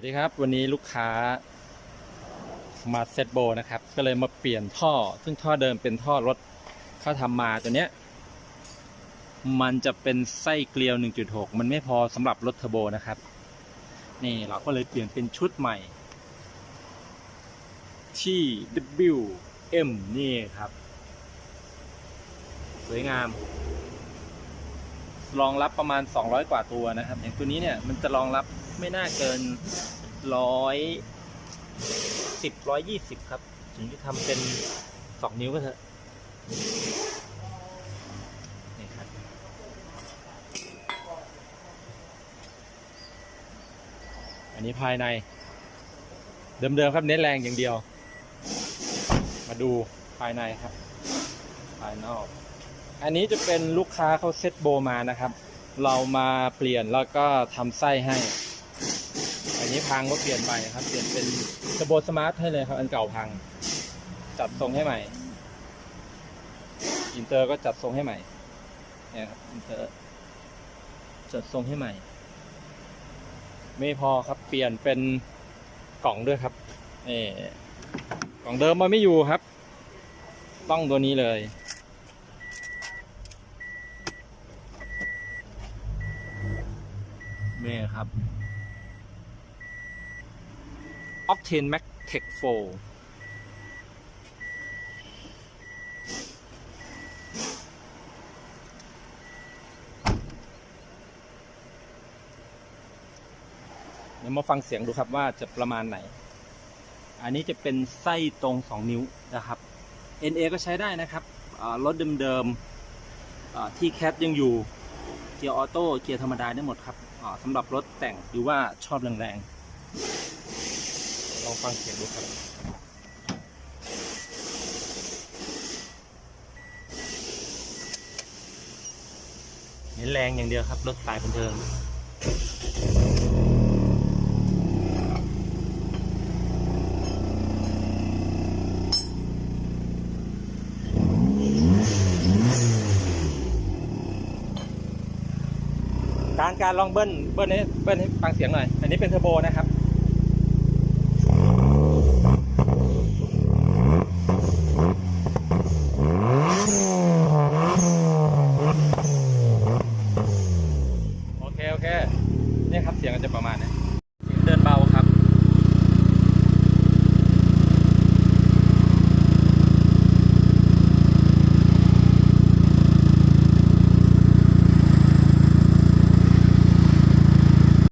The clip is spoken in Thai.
สวัสดีครับวันนี้ลูกค้ามาเซตโบนะครับ ก็เลยมาเปลี่ยนท่อ ซึ่งท่อเดิมเป็นท่อรถเขาทำมาตัวเนี้ย มันจะเป็นไส้เกลียว 1.6 มันไม่พอสำหรับรถเทอร์โบนะครับ นี่เราก็เลยเปลี่ยนเป็นชุดใหม่ ที่ WM นี่ครับ สวยงาม รองรับประมาณ 200 กว่าตัวนะครับ อย่างตัวนี้เนี่ยมันจะรองรับ ไม่น่าเกินร้อยสิบร้อยยี่สิบครับ ถึงจะทำเป็นสองนิ้วก็เถอะนี่ครับอันนี้ภายใน เดิมๆครับเน้นแรงอย่างเดียว มาดูภายในครับ ภายนอก อันนี้จะเป็นลูกค้าเขาเซ็ตโบมานะครับ เรามาเปลี่ยนแล้วก็ทำไส้ให้ อันนี้พังก็เปลี่ยนไปครับ เปลี่ยนเป็นสโบสมาร์ทให้เลยครับ อันเก่าพัง จัดทรงให้ใหม่ อินเตอร์ก็จัดทรงให้ใหม่เนี่ยครับอินเตอร์จัดทรงให้ใหม่ ไม่พอครับเปลี่ยนเป็นกล่องด้วยครับนี่กล่องเดิมมันไม่อยู่ครับ ต้องตัวนี้เลยนี่ครับ Octane Max Tech 4เดี๋ยวมาฟังเสียงดูครับว่าจะประมาณไหน อันนี้จะเป็นไส้ตรง 2 นิ้วนะครับ NA ก็ใช้ได้นะครับรถเดิมๆที่แคทยังอยู่ เกียร์ออโต้ เกียร์ธรรมดาได้หมดครับสำหรับรถแต่งหรือว่าชอบแรงๆ ลองฟังเสียงดูครับเน้นแรงอย่างเดียวครับ รถสายบันเทิงการการลองเบิ้ลเบิ้ลให้เบิ้ลให้ฟังเสียงหน่อย อันนี้เป็นเทอร์โบนะครับ โอเค โอเคเนี่ยครับเสียงก็จะประมาณนี้